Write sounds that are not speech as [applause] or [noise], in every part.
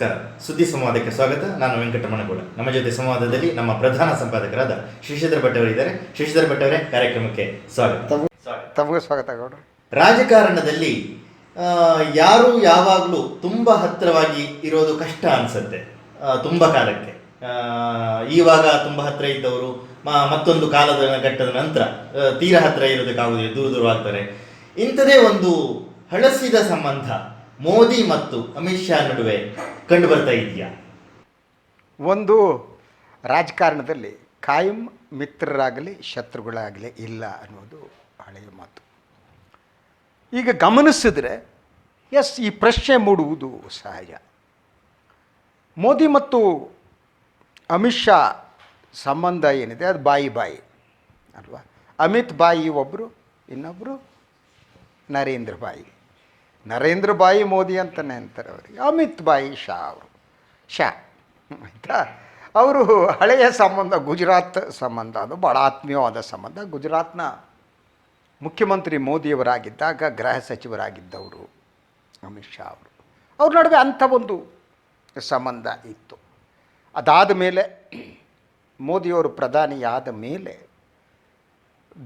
ನಮಸ್ಕಾರ. ಸುದ್ದಿ ಸಂವಾದಕ್ಕೆ ಸ್ವಾಗತ. ನಾನು ವೆಂಕಟರಮಣಗೌಡ ನಮ್ಮ ಜೊತೆ ಸಂವಾದದಲ್ಲಿ ನಮ್ಮ ಪ್ರಧಾನ ಸಂಪಾದಕರಾದ ಶಶಿಧರ ಭಟ್ ಅವರಿದ್ದಾರೆ ಶಶಿಧರ ಭಟ್ ಅವರೇ ಕಾರ್ಯಕ್ರಮಕ್ಕೆ ಸ್ವಾಗತ. ತಮಗೂ ಸ್ವಾಗತ. ಗೌಡ ರಾಜಕಾರಣದಲ್ಲಿ ಯಾರು ಯಾವಾಗಲೂ ತುಂಬ ಹತ್ತಿರವಾಗಿ ಇರೋದು ಕಷ್ಟ ಅನ್ಸುತ್ತೆ. ತುಂಬ ಕಾಲಕ್ಕೆ. ಈವಾಗ ತುಂಬ ಹತ್ತಿರ ಇದ್ದವರು ಮತ್ತೊಂದು ಕಾಲದ ಘಟ್ಟದ ನಂತರ ತೀರ ತೀರಾ ಹತ್ತಿರ ಇರೋದಕ್ಕಾಗುದಿಲ್ಲ ದೂರ ದೂರ ಆಗ್ತಾರೆ ಇಂಥದೇ ಒಂದು ಹಳಸಿದ ಸಂಬಂಧ. ಮೋದಿ ಮತ್ತು ಅಮಿತ್ ಶಾ ನಡುವೆ ಕಂಡು ಬರ್ತಾ ಇದೆಯಾ? ಒಂದು ರಾಜಕಾರಣದಲ್ಲಿ ಕಾಯಂ ಮಿತ್ರರಾಗಲಿ, ಶತ್ರುಗಳಾಗಲಿ ಇಲ್ಲ ಅನ್ನೋದು ಹಳೆಯ ಮಾತು. ಈಗ ಗಮನಿಸಿದ್ರೆ, ಎಸ್, ಈ ಪ್ರಶ್ನೆ ಮೂಡುವುದು ಸಹಜ. ಮೋದಿ ಮತ್ತು ಅಮಿತ್ ಶಾ ಸಂಬಂಧ ಏನಿದೆ? ಅದು ಬಾಯಿ ಬಾಯಿ, ಅಲ್ವಾ? ಅಮಿತ್ ಬಾಯಿ ಒಬ್ಬರು ಇನ್ನೊಬ್ಬರು ನರೇಂದ್ರ ಬಾಯಿ. ನರೇಂದ್ರ ಬಾಯಿ ಮೋದಿ ಅಂತಲೇ ಅಂತಾರೆ ಅವರಿಗೆ. ಅಮಿತ್ ಬಾಯಿ ಶಾ ಅವರು. ಶಾ. ಆಯಿತಾ? ಅವರು ಹಳೆಯ ಸಂಬಂಧ, ಗುಜರಾತ್ ಸಂಬಂಧ, ಅದು ಭಾಳ ಆತ್ಮೀಯವಾದ ಸಂಬಂಧ. ಗುಜರಾತ್ನ ಮುಖ್ಯಮಂತ್ರಿ ಮೋದಿಯವರಾಗಿದ್ದಾಗ ಗೃಹ ಸಚಿವರಾಗಿದ್ದವರು ಅಮಿತ್ ಶಾ ಅವರು. ಅವ್ರ ನಡುವೆ ಅಂಥ ಒಂದು ಸಂಬಂಧ ಇತ್ತು. ಅದಾದ ಮೇಲೆ ಮೋದಿಯವರು ಪ್ರಧಾನಿಯಾದ ಮೇಲೆ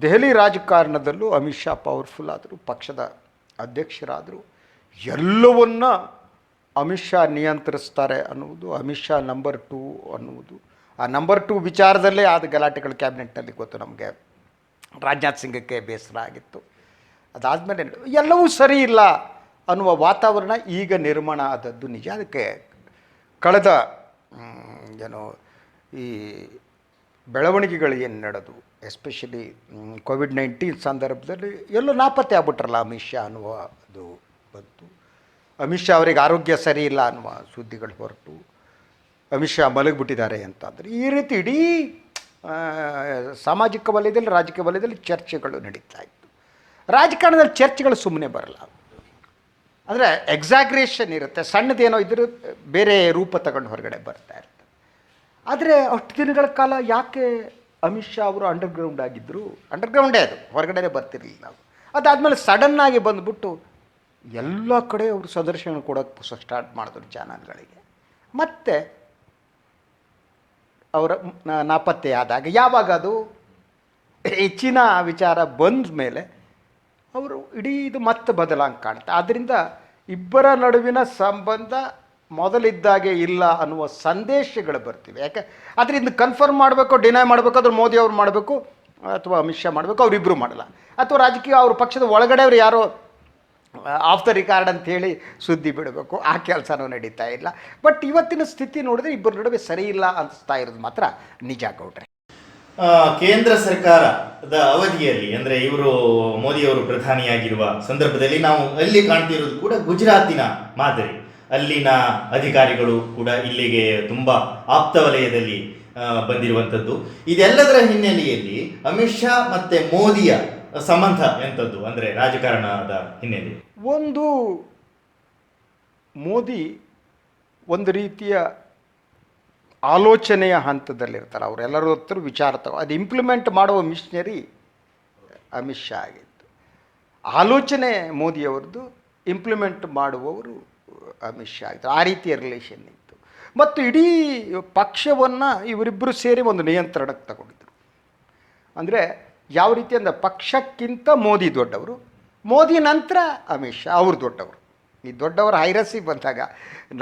ದೆಹಲಿ ರಾಜಕಾರಣದಲ್ಲೂ ಅಮಿತ್ ಶಾ ಪವರ್ಫುಲ್ ಆದರು. ಪಕ್ಷದ ಅಧ್ಯಕ್ಷರಾದರು ಎಲ್ಲವನ್ನ ಅಮಿತ್ ಶಾ ನಿಯಂತ್ರಿಸ್ತಾರೆ ಅನ್ನುವುದು, ಅಮಿತ್ ಶಾ ನಂಬರ್ ಟೂ ಅನ್ನುವುದು. ಆ ನಂಬರ್ ಟೂ ವಿಚಾರದಲ್ಲೇ ಆದ ಗಲಾಟೆಗಳು ಕ್ಯಾಬಿನೆಟ್ನಲ್ಲಿ ಗೊತ್ತು ನಮಗೆ. ರಾಜನಾಥ್ ಸಿಂಗಕ್ಕೆ ಬೇಸರ ಆಗಿತ್ತು. ಅದಾದಮೇಲೆ ಎಲ್ಲವೂ ಸರಿ ಇಲ್ಲ ಅನ್ನುವ ವಾತಾವರಣ ಈಗ ನಿರ್ಮಾಣ ಆದದ್ದು ನಿಜ. ಅದಕ್ಕೆ ಕಳೆದ ಏನು ಈ ಬೆಳವಣಿಗೆಗಳು ಏನು ನಡೆದು ಎಸ್ಪೆಷಲಿ ಕೋವಿಡ್ ನೈನ್ಟೀನ್ ಸಂದರ್ಭದಲ್ಲಿ ಎಲ್ಲೋ ನಾಪತ್ತೆ ಆಗ್ಬಿಟ್ರಲ್ಲ ಅಮಿತ್ ಶಾ ಅನ್ನುವ ಅದು ಬಂತು. ಅಮಿತ್ ಶಾ ಅವರಿಗೆ ಆರೋಗ್ಯ ಸರಿ ಇಲ್ಲ ಅನ್ನುವ ಸುದ್ದಿಗಳು ಹೊರಟು. ಅಮಿತ್ ಶಾ ಮಲಗಿಬಿಟ್ಟಿದ್ದಾರೆ ಅಂತಂದರೆ ಈ ರೀತಿ ಇಡೀ ಸಾಮಾಜಿಕ ವಲಯದಲ್ಲಿ, ರಾಜಕೀಯ ವಲಯದಲ್ಲಿ ಚರ್ಚೆಗಳು ನಡೀತಾ ಇತ್ತು. ರಾಜಕಾರಣದಲ್ಲಿ ಚರ್ಚೆಗಳು ಸುಮ್ಮನೆ ಬರಲ್ಲ. ಅಂದರೆ ಎಕ್ಸಾಗ್ರೇಷನ್ ಇರುತ್ತೆ. ಸಣ್ಣದೇನೋ ಇದ್ರೂ ಬೇರೆ ರೂಪ ತಗೊಂಡು ಹೊರಗಡೆ ಬರ್ತಾ ಇರ್ತದೆ. ಆದರೆ ಅಷ್ಟು ದಿನಗಳ ಕಾಲ ಯಾಕೆ ಅಮಿತ್ ಶಾ ಅವರು ಅಂಡರ್ಗ್ರೌಂಡ್ ಆಗಿದ್ದರು ಅಂಡರ್ಗ್ರೌಂಡೇ ಅದು ಹೊರಗಡೆ ಬರ್ತಿರಲಿಲ್ಲ ನಾವು. ಅದಾದಮೇಲೆ ಸಡನ್ನಾಗಿ ಬಂದುಬಿಟ್ಟು ಎಲ್ಲ ಕಡೆ ಅವರು ಸದರ್ಶನ ಕೊಡೋಕ್ಕೆ ಸ್ಟಾರ್ಟ್ ಮಾಡಿದ್ರು ಚಾನಲ್ಗಳಿಗೆ. ಮತ್ತು ಅವರ ನಾಪತ್ತೆ ಆದಾಗ ಯಾವಾಗ ಅದು ಹೆಚ್ಚಿನ ವಿಚಾರ ಬಂದ ಮೇಲೆ ಅವರು ಇಡೀ ಇದು ಮತ್ತೆ ಬದಲಾಂಗ್ ಕಾಣುತ್ತೆ ಆದ್ದರಿಂದ ಇಬ್ಬರ ನಡುವಿನ ಸಂಬಂಧ ಮೊದಲಿದ್ದಾಗೆ ಇಲ್ಲ ಅನ್ನುವ ಸಂದೇಶಗಳು ಬರ್ತಿವೆ. ಯಾಕೆ? ಆದರೆ ಇದನ್ನು ಕನ್ಫರ್ಮ್ ಮಾಡಬೇಕು ಡಿನೈ ಮಾಡಬೇಕು ಅದ್ರ ಮೋದಿ ಅವ್ರು ಮಾಡಬೇಕು, ಅಥವಾ ಅಮಿತ್ ಶಾ ಮಾಡಬೇಕು ಅವರಿಬ್ಬರು ಮಾಡಲ್ಲ. ಅಥವಾ ರಾಜಕೀಯ ಅವ್ರ ಪಕ್ಷದ ಒಳಗಡೆ ಅವ್ರು ಯಾರೋ ಆಫ್ ದ ರಿಕಾರ್ಡ್ ಅಂತೇಳಿ ಸುದ್ದಿ ಬಿಡಬೇಕು. ಆ ಕೆಲಸನೂ ನಡೀತಾ ಇಲ್ಲ. ಬಟ್ ಇವತ್ತಿನ ಸ್ಥಿತಿ ನೋಡಿದ್ರೆ ಇಬ್ಬರ ನಡುವೆ ಸರಿ ಇಲ್ಲ ಅನಿಸ್ತಾ ಇರೋದು ಮಾತ್ರ ನಿಜ ಕೌಟ್ರೆ ಕೇಂದ್ರ ಸರ್ಕಾರದ ಅವಧಿಯಲ್ಲಿ, ಅಂದರೆ ಇವರು ಮೋದಿಯವರು ಪ್ರಧಾನಿಯಾಗಿರುವ ಸಂದರ್ಭದಲ್ಲಿ ನಾವು ಅಲ್ಲಿ ಕಾಣ್ತಿರೋದು ಕೂಡ ಗುಜರಾತಿನ ಮಾದರಿ. ಅಲ್ಲಿನ ಅಧಿಕಾರಿಗಳು ಕೂಡ ಇಲ್ಲಿಗೆ ತುಂಬ ಆಪ್ತ ವಲಯದಲ್ಲಿ ಬಂದಿರುವಂಥದ್ದು. ಇದೆಲ್ಲದರ ಹಿನ್ನೆಲೆಯಲ್ಲಿ ಅಮಿತ್ ಶಾ ಮತ್ತೆ ಮೋದಿಯ ಸಂಬಂಧ ಎಂಥದ್ದು ಅಂದರೆ ರಾಜಕಾರಣದ ಹಿನ್ನೆಲೆ? ಒಂದು ಮೋದಿ ಒಂದು ರೀತಿಯ ಆಲೋಚನೆಯ ಹಂತದಲ್ಲಿರ್ತಾರೆ. ಅವರೆಲ್ಲರ ಹತ್ರ ವಿಚಾರ ತಗೋ ಅದು ಇಂಪ್ಲಿಮೆಂಟ್ ಮಾಡುವ ಮಿಷನರಿ ಅಮಿತ್ ಶಾ ಆಗಿತ್ತು ಆಲೋಚನೆ ಮೋದಿಯವರದ್ದು ಇಂಪ್ಲಿಮೆಂಟ್ ಮಾಡುವವರು ಅಮಿತ್ ಶಾ ಇತ್ತು ಆ ರೀತಿಯ ರಿಲೇಷನ್ ಇತ್ತು. ಮತ್ತು ಇಡೀ ಪಕ್ಷವನ್ನು ಇವರಿಬ್ಬರು ಸೇರಿ ಒಂದು ನಿಯಂತ್ರಣಕ್ಕೆ ತಗೊಂಡಿದ್ರು. ಅಂದರೆ ಯಾವ ರೀತಿ ಅಂದರೆ ಪಕ್ಷಕ್ಕಿಂತ ಮೋದಿ ದೊಡ್ಡವರು, ಮೋದಿ ನಂತರ ಅಮಿತ್ ಶಾ ಅವರು ದೊಡ್ಡವರು. ಈ ದೊಡ್ಡವರ ಹೈರಸಿ ಬಂದಾಗ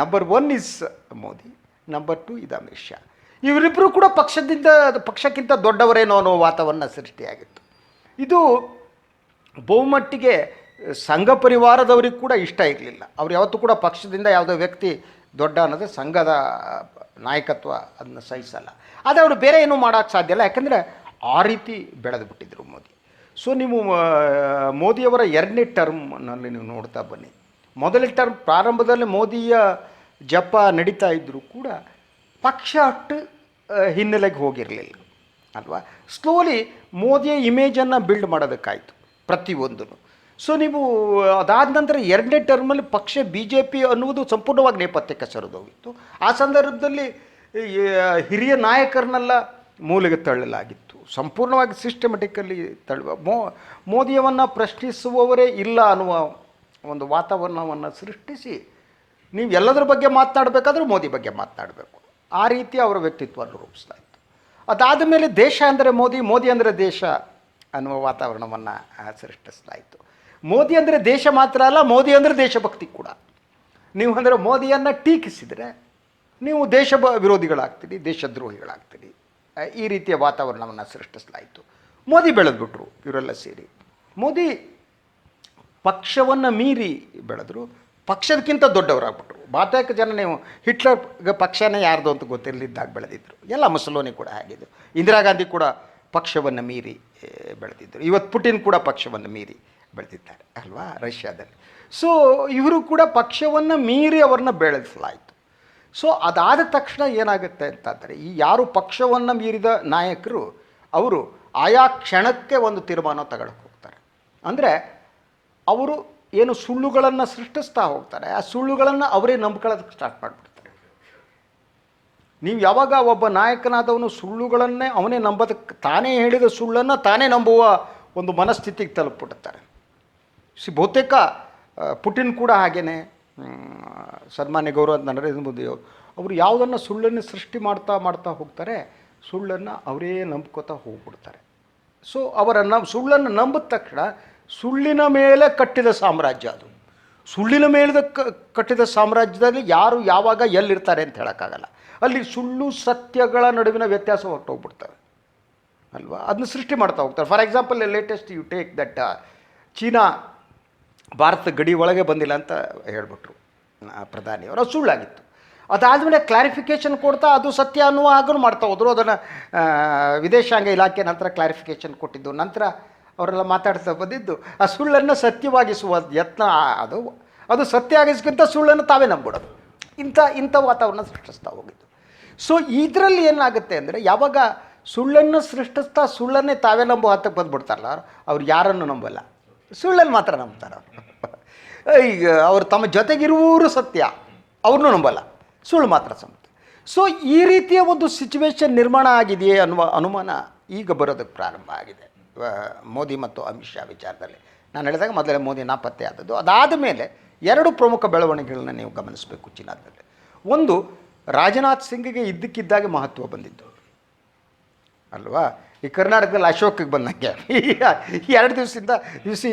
number one is Modi number two ಇದು ಅಮಿತ್ ಶಾ. ಇವರಿಬ್ಬರು ಕೂಡ ಪಕ್ಷದಿಂದ, ಪಕ್ಷಕ್ಕಿಂತ ದೊಡ್ಡವರೇನೋ ಅನ್ನೋ ವಾತಾವರಣ ಸೃಷ್ಟಿಯಾಗಿತ್ತು. ಇದು ಬಹುಮಟ್ಟಿಗೆ ಸಂಘ ಪರಿವಾರದವ್ರಿಗೆ ಕೂಡ ಇಷ್ಟ ಇರಲಿಲ್ಲ. ಅವ್ರು ಯಾವತ್ತೂ ಕೂಡ ಪಕ್ಷದಿಂದ ಯಾವುದೋ ವ್ಯಕ್ತಿ ದೊಡ್ಡ ಅನ್ನೋದು ಸಂಘದ ನಾಯಕತ್ವ ಅದನ್ನ ಸಹಿಸಲ್ಲ. ಆದರೆ ಅವರು ಬೇರೆ ಏನೂ ಮಾಡೋಕ್ಕೆ ಸಾಧ್ಯ ಇಲ್ಲ. ಯಾಕಂದರೆ ಆ ರೀತಿ ಬೆಳೆದು ಬಿಟ್ಟಿದ್ರು ಮೋದಿ. ಸೊ ನೀವು ಮೋದಿಯವರ ಎರಡನೇ ಟರ್ಮ್ನಲ್ಲಿ ನೀವು ನೋಡ್ತಾ ಬನ್ನಿ. ಮೊದಲ ಟರ್ಮ್ ಪ್ರಾರಂಭದಲ್ಲಿ ಮೋದಿಯ ಜಪ ನಡೀತಾ ಇದ್ದರೂ ಕೂಡ ಪಕ್ಷ ಅಷ್ಟು ಹಿನ್ನೆಲೆಗೆ ಹೋಗಿರಲಿಲ್ಲ. ಅಲ್ವಾ? ಸ್ಲೋಲಿ ಮೋದಿಯ ಇಮೇಜನ್ನು ಬಿಲ್ಡ್ ಮಾಡೋದಕ್ಕಾಯಿತು ಪ್ರತಿಯೊಂದೂ ಸೊ ನೀವು ಅದಾದ ನಂತರ ಎರಡನೇ ಟರ್ಮಲ್ಲಿ ಪಕ್ಷ ಬಿ ಜೆ ಪಿ ಅನ್ನುವುದು ಸಂಪೂರ್ಣವಾಗಿ ನೇಪಥ್ಯಕ್ಕೆ ಸರಿದೋಗಿತ್ತು. ಆ ಸಂದರ್ಭದಲ್ಲಿ ಹಿರಿಯ ನಾಯಕರನ್ನೆಲ್ಲ ಮೂಲೆಗೆ ತಳ್ಳಲಾಗಿತ್ತು. ಸಂಪೂರ್ಣವಾಗಿ ಸಿಸ್ಟಮೆಟಿಕಲಿ ತಳ್ಳುವ ಮೋ, ಮೋದಿಯವನ್ನು ಪ್ರಶ್ನಿಸುವವರೇ ಇಲ್ಲ ಅನ್ನುವ ಒಂದು ವಾತಾವರಣವನ್ನು ಸೃಷ್ಟಿಸಿ, ನೀವು ಎಲ್ಲದರ ಬಗ್ಗೆ ಮಾತನಾಡಬೇಕಾದ್ರೂ ಮೋದಿ ಬಗ್ಗೆ ಮಾತನಾಡಬೇಕು. ಆ ರೀತಿ ಅವರ ವ್ಯಕ್ತಿತ್ವವನ್ನು ರೂಪಿಸ್ತಾ ಇತ್ತು ಅದಾದ ಮೇಲೆ ದೇಶ ಅಂದರೆ ಮೋದಿ ಮೋದಿ ಅಂದರೆ ದೇಶ ಅನ್ನುವ ವಾತಾವರಣವನ್ನು ಸೃಷ್ಟಿಸಲಾಯಿತು. ಮೋದಿ ಅಂದರೆ ದೇಶ ಮಾತ್ರ ಅಲ್ಲ, ಮೋದಿ ಅಂದರೆ ದೇಶಭಕ್ತಿ ಕೂಡ. ನೀವು ಅಂದರೆ ಮೋದಿಯನ್ನು ಟೀಕಿಸಿದರೆ ನೀವು ದೇಶ ವಿರೋಧಿಗಳಾಗ್ತೀರಿ, ದೇಶದ್ರೋಹಿಗಳಾಗ್ತೀರಿ. ಈ ರೀತಿಯ ವಾತಾವರಣವನ್ನು ಸೃಷ್ಟಿಸಲಾಯಿತು. ಮೋದಿ ಬೆಳೆದ್ಬಿಟ್ರು, ಇವರೆಲ್ಲ ಸೇರಿ. ಮೋದಿ ಪಕ್ಷವನ್ನು ಮೀರಿ ಬೆಳೆದ್ರು, ಪಕ್ಷದಕ್ಕಿಂತ ದೊಡ್ಡವರಾಗ್ಬಿಟ್ರು. ಬಹುತೇಕ ಜನ ನೀವು ಹಿಟ್ಲರ್ ಪಕ್ಷನೇ ಯಾರ್ದು ಅಂತ ಗೊತ್ತಿರಲಿದ್ದಾಗ ಬೆಳೆದಿದ್ದರು ಎಲ್ಲ ಮುಸಲೋನಿ ಕೂಡ ಆಗಿದ್ದರು ಇಂದಿರಾ ಗಾಂಧಿ ಕೂಡ ಪಕ್ಷವನ್ನು ಮೀರಿ ಬೆಳೆದಿದ್ದರು ಇವತ್ತು ಪುಟಿನ್ ಕೂಡ ಪಕ್ಷವನ್ನು ಮೀರಿ ಬೆಳೆದಿದ್ದಾರೆ ಅಲ್ವಾ? ರಷ್ಯಾದಲ್ಲಿ. ಸೊ ಇವರು ಕೂಡ ಪಕ್ಷವನ್ನು ಮೀರಿ ಅವ್ರನ್ನ ಬೆಳೆಸಲಾಯಿತು. ಸೊ ಅದಾದ ತಕ್ಷಣ ಏನಾಗುತ್ತೆ ಅಂತಂದರೆ, ಈ ಯಾರು ಪಕ್ಷವನ್ನು ಮೀರಿದ ನಾಯಕರು, ಅವರು ಆಯಾ ಕ್ಷಣಕ್ಕೆ ಒಂದು ತೀರ್ಮಾನ ತಗೊಳಕ್ಕೆ ಹೋಗ್ತಾರೆ. ಅಂದರೆ, ಅವರು ಏನು ಸುಳ್ಳುಗಳನ್ನು ಸೃಷ್ಟಿಸ್ತಾ ಹೋಗ್ತಾರೆ, ಆ ಸುಳ್ಳುಗಳನ್ನು ಅವರೇ ನಂಬ್ಕೊಳ್ಳೋದಕ್ಕೆ ಸ್ಟಾರ್ಟ್ ಮಾಡಿಬಿಡ್ತಾರೆ. ನೀವು ಯಾವಾಗ ಒಬ್ಬ ನಾಯಕನಾದವನು ಸುಳ್ಳುಗಳನ್ನೇ ಅವನೇ ನಂಬೋದಕ್ಕೆ ತಾನೇ ಹೇಳಿದ ಸುಳ್ಳನ್ನು ತಾನೇ ನಂಬುವ ಒಂದು ಮನಸ್ಥಿತಿಗೆ ತಲುಪಿಬಿಡುತ್ತಾರೆ. ಸಿ ಬಹುತೇಕ ಪುಟಿನ್ ಕೂಡ ಹಾಗೇನೆ ಮ್, ಸನ್ಮಾನ್ಯ ಗೌರವ ನರೇಂದ್ರ ಮೋದಿ ಅವರು. ಅವರು ಯಾವುದನ್ನು ಸುಳ್ಳನ್ನು ಸೃಷ್ಟಿ ಮಾಡ್ತಾ ಮಾಡ್ತಾ ಹೋಗ್ತಾರೆ ಸುಳ್ಳನ್ನು ಅವರೇ ನಂಬ್ಕೋತಾ ಹೋಗ್ಬಿಡ್ತಾರೆ. ಸೊ ಅವರನ್ನು ಸುಳ್ಳನ್ನು ನಂಬಿದ ತಕ್ಷಣ ಸುಳ್ಳಿನ ಮೇಲೆ ಕಟ್ಟಿದ ಸಾಮ್ರಾಜ್ಯ ಅದು. ಸುಳ್ಳಿನ ಮೇಲಿದ ಕಟ್ಟಿದ ಸಾಮ್ರಾಜ್ಯದಲ್ಲಿ ಯಾರು ಯಾವಾಗ ಎಲ್ಲಿರ್ತಾರೆ ಅಂತ ಹೇಳೋಕ್ಕಾಗಲ್ಲ. ಅಲ್ಲಿ ಸುಳ್ಳು ಸತ್ಯಗಳ ನಡುವಿನ ವ್ಯತ್ಯಾಸ ಹೊರಟೋಗ್ಬಿಡ್ತವೆ. ಅಲ್ವಾ? ಅದನ್ನ ಸೃಷ್ಟಿ ಮಾಡ್ತಾ ಹೋಗ್ತಾರೆ. For example latest you take that China Bharat ಗಡಿ ಒಳಗೆ ಬಂದಿಲ್ಲ ಅಂತ ಹೇಳ್ಬಿಟ್ರು. ಪ್ರಧಾನಿಯವರು ಸುಳ್ಳಾಗಿತ್ತು. ಅದಾದಮೇಲೆ ಕ್ಲಾರಿಫಿಕೇಷನ್ ಕೊಡ್ತಾ ಅದು ಸತ್ಯ ಅನ್ನುವ ಹಾಗೂ ಮಾಡ್ತಾ ಹೋದರು. ಅದನ್ನು ವಿದೇಶಾಂಗ ಇಲಾಖೆ ನಂತರ ಕ್ಲಾರಿಫಿಕೇಷನ್ ಕೊಟ್ಟಿದ್ದು. ನಂತರ ಅವರೆಲ್ಲ ಮಾತಾಡ್ತಾ ಬಂದಿದ್ದು, ಆ ಸುಳ್ಳನ್ನು ಸತ್ಯವಾಗಿಸುವ ಯತ್ನ ಅದು ಅದು ಸತ್ಯ ಆಗಿಸ್ಕಿಂತ ಸುಳ್ಳನ್ನು ತಾವೇ ನಂಬಿಡೋದು. ಇಂಥ ಇಂಥ ವಾತಾವರಣ ಸೃಷ್ಟಿಸ್ತಾ ಹೋಗಿದ್ದು. ಸೊ ಇದರಲ್ಲಿ ಏನಾಗುತ್ತೆ ಅಂದರೆ, ಯಾವಾಗ ಸುಳ್ಳನ್ನು ಸೃಷ್ಟಿಸ್ತಾ ಸುಳ್ಳನ್ನೇ ತಾವೇ ನಂಬೋ ಹತ್ತಕ್ಕೆ ಬಂದುಬಿಡ್ತಾರಲ್ಲ, ಅವ್ರು ಯಾರನ್ನು ನಂಬಲ್ಲ. ಸುಳ್ಳನ್ನು ಮಾತ್ರ ನಂಬ್ತಾರೆ ಅವರು. ಈಗ ಅವರು ತಮ್ಮ ಜೊತೆಗಿರುವವರು ಸತ್ಯ, ಅವ್ರನ್ನೂ ನಂಬಲ್ಲ. ಸುಳ್ಳು ಮಾತ್ರ ಸಂಬಂಧ. ಸೊ ಈ ರೀತಿಯ ಒಂದು ಸಿಚುವೇಶನ್ ನಿರ್ಮಾಣ ಆಗಿದೆಯೇ ಅನ್ನುವ ಅನುಮಾನ ಈಗ ಬರೋದಕ್ಕೆ ಪ್ರಾರಂಭ ಆಗಿದೆ. ಮೋದಿ ಮತ್ತು ಅಮಿತ್ ಶಾ ವಿಚಾರದಲ್ಲಿ. ನಾನು ಹೇಳಿದಾಗ ಮೊದಲೇ ಮೋದಿ ನಾಪತ್ತೆ ಆದದ್ದು. ಅದಾದ ಮೇಲೆ ಎರಡು ಪ್ರಮುಖ ಬೆಳವಣಿಗೆಗಳನ್ನ ನೀವು ಗಮನಿಸಬೇಕು ಚೀನಾದಲ್ಲಿ. ಒಂದು, ರಾಜನಾಥ್ ಸಿಂಗ್ಗೆ ಇದ್ದಕ್ಕಿದ್ದಾಗೆ ಮಹತ್ವ ಬಂದಿದ್ದು. ಅಲ್ವಾ? ಈ ಕರ್ನಾಟಕದಲ್ಲಿ ಅಶೋಕಿಗೆ ಬಂದಂಗೆ. ಈ ಎರಡು ದಿವಸದಿಂದ ದಿವಸಿ